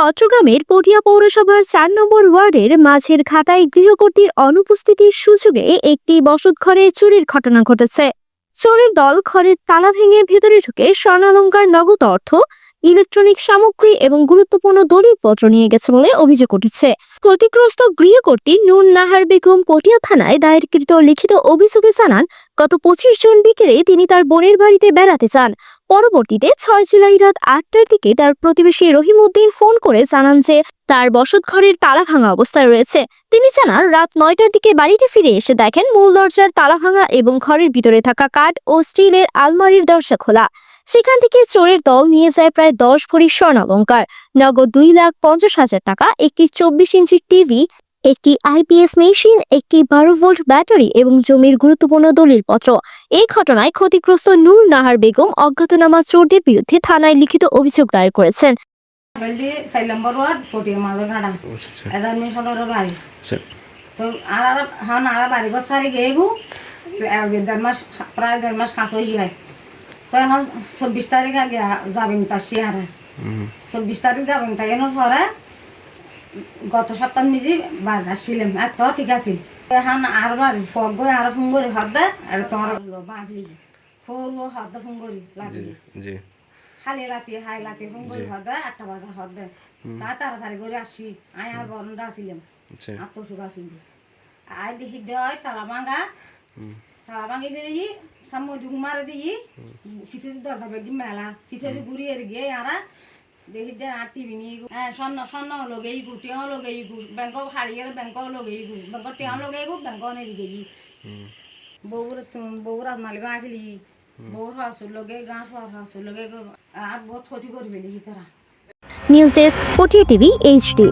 চট্টগ্রামের পটিয়া পৌরসভার চার নম্বর ওয়ার্ডের মাঝের ঘাটায় গৃহকর্তীর অনুপস্থিতির সুযোগে একটি বসতঘরে চুরির ঘটনা ঘটেছে। চোরের দল ঘরের তালা ভেঙে ভেতরে ঢুকে স্বর্ণালঙ্কার নগদ অর্থ, ইলেকট্রনিক সামগ্রী এবং গুরুত্বপূর্ণ দলিলপত্র নিয়ে গেছে বলে অভিযোগ উঠেছে। ক্ষতিগ্রস্ত গৃহকর্তী নুন নাহার বেগম পটিয়া থানায় দায়েরকৃত লিখিত অভিযোগে জানান, গত পঁচিশ জুন বিকেলে তিনি তার বোনের বাড়িতে বেড়াতে যান। পরবর্তীতে ছয় জুলাই রাত আটটার দিকে তার প্রতিবেশী রহিমউদ্দিন ফোন করে জানান যে তার বসতঘরের তালা ভাঙা অবস্থায় রয়েছে। তিনি জানান, রাত নয়টার দিকে বাড়িতে ফিরে এসে দেখেন মূল দরজার তালা ভাঙা এবং ঘরের ভিতরে থাকা কাঠ ও স্টিলের আলমারির দরজা খোলা। সেখান থেকে চোরের দল নিয়ে যায় প্রায় দশ ভরি স্বর্ণালঙ্কার। নগদ দুই লাখ পঞ্চাশ হাজার টাকা, একটি চব্বিশ ইঞ্চি টিভি একটি আইপিএস মেশিন একটি বারো ভোল্ট ব্যাটারি এবং জমির গুরুত্বপূর্ণ দলিলপত্র এই ঘটনায় ক্ষতিগ্রস্ত নূর নাহার বেগম অজ্ঞাতনামা চোরদের বিরুদ্ধে থানায় লিখিত অভিযোগ দায়ের করেছেন। আচ্ছা আচ্ছা। আচ্ছা। তো আর আর হন আর বাড়ি ঘর সারি গিয়ে দেড় মাস প্রায় দেড় মাস কাঁচ হয়ে যায় তো এখন চব্বিশ তারিখ আগে যাবেন চাষি আর চব্বিশ তারিখ যাবেন তাই এনোর পরে গত সপ্তাহ মিজি বাদ আসছিলাম আর তো ঠিক আছে এখন আর বাড়ি ফগ গই আর ফোন করি হদ্দা আর তোমার বাঁধলি। ফোর হদ্দা ফোন করি লাগি জি খালি রাতে হাই রাতে ফোন করি হদ্দা আটটা বাজা হদ্দা তা তাড়াতাড়ি করে আসছি আয় আর বরণটা আসিলাম। আচ্ছা। আত্মসুখ আসিল আয় দেখি দেয় তারা ভাঙা। হুম। তালা ভাঙি ফেলে সামু মারে দিই। ফিসে দরজা বেগি মেলা। ফিসে ঘুরি এর গিয়ে আরা। দেখি দে আর টিভি নিয়ে হ্যাঁ স্বর্ণ স্বর্ণ লগে গু টিয়াও লগে গু ব্যাংক হারিয়ে ব্যাংক লগে গু ব্যাংক টিয়াও লগে গু ব্যাংক নেই গেই বউর বউর মালি বাঁ ফেলি বউর হাসুর লগে গাঁ ফর হাসুর লগে আর বহুত ক্ষতি করবে ফেলি তারা news desk Patiya TV HD